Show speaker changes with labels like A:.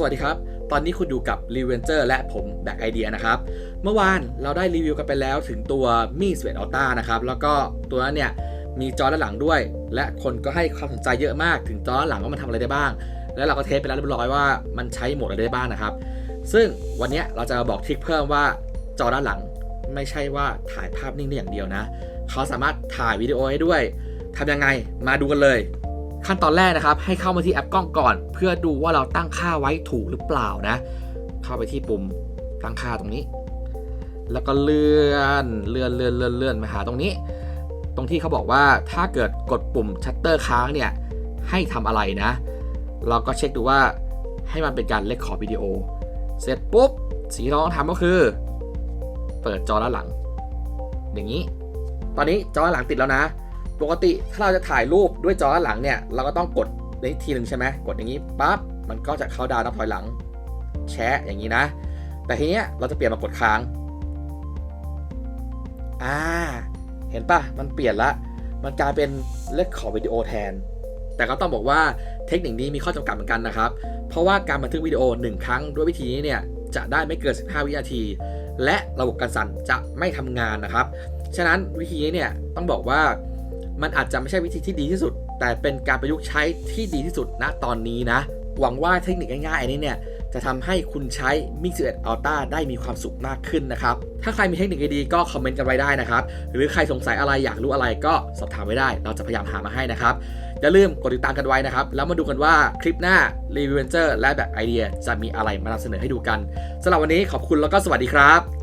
A: สวัสดีครับ ตอนนี้คุณอยู่กับ r e v e n g e r และผมแบกไอเดียนะครับ เมื่อวานเราได้รีวิวกันไปแล้วถึงตัวมีสเวตอัลต้านะครับ แล้วก็ตัวนั้นเนี่ยมีจอด้านหลังด้วย และคนก็ให้ความสนใจเยอะมากถึงจอด้านหลังว่ามันทำอะไรได้บ้าง แล้วเราก็เทสไปแล้วเรียบร้อยว่ามันใช้โหมดอะไรได้บ้างนะครับ ซึ่งวันนี้เราจะมาบอกทริคเพิ่มว่าจอด้านหลังไม่ใช่ว่าถ่ายภาพนิ่งได้อย่างเดียวนะ เขาสามารถถ่ายวิดีโอให้ด้วยทำยังไงมาดูกันเลย ขั้นตอนแรกนะครับ ให้เข้ามาที่แอปกล้องก่อน เพื่อดูว่าเราตั้งค่าไว้ถูกหรือเปล่านะ เข้าไปที่ปุ่มตั้งค่าตรงนี้ แล้วก็เลื่อนเลื่อนเลื่อนเลื่อนเลื่อนมาหาตรงนี้ ตรงที่เขาบอกว่าถ้าเกิดกดปุ่มชัตเตอร์ค้างเนี่ยให้ทำอะไรนะ เราก็เช็คดูว่าให้มันเป็นการเลคคอร์วิดีโอ เสร็จปุ๊บสิ่งที่เราต้องทำก็คือ เปิดจอด้านหลัง อย่างนี้ ตอนนี้จอด้านหลังติดแล้วนะ ปกติถ้าเราจะถ่ายรูปด้วยจอด้านหลังเนี่ย เราก็ต้องกดนี้ทีหนึ่งใช่ไหมกดอย่างนี้ปั๊บมันก็จะเข้าดาวนับถอยหลัง แชะอย่างนี้นะ แต่ทีเนี้ยเราจะเปลี่ยนมากดค้างอ่าเห็นปะมันเปลี่ยนละ มันกลายเป็นเลคคอร์วิดีโอแทน แต่ก็ต้องบอกว่าเทคนิคนี้มีข้อจำกัดเหมือนกันนะครับ เพราะว่าการบันทึกวิดีโอ 1 ครั้งด้วยวิธีนี้เนี่ยจะได้ไม่เกิน 15 วินาที และระบบการสั่นจะไม่ทำงานนะครับ ฉะนั้นวิธีนี้เนี่ยต้องบอกว่า มันอาจจะไม่ใช่วิธีที่ดีที่สุด แต่เป็นการประยุกต์ใช้ที่ดีที่สุดณตอนนี้นะ หวังว่าเทคนิคง่ายๆนี้เนี่ยจะทำให้คุณใช้ Mix 11 Ultra ได้มีความสุขมากขึ้นนะครับ ถ้าใครมีเทคนิคดีๆก็คอมเมนต์กันไว้ได้นะครับ หรือใครสงสัยอะไรอยากรู้อะไรก็สอบถามไว้ได้ เราจะพยายามหามาให้นะครับ อย่าลืมกดติดตามกันไว้นะครับ แล้วมาดูกันว่าคลิปหน้า r e v i e w e n t u r และแบบไอเดียจะมีอะไรมานำเสนอให้ดูกันสำหรับวันนี้ขอบคุณแล้วก็สวัสดีครับ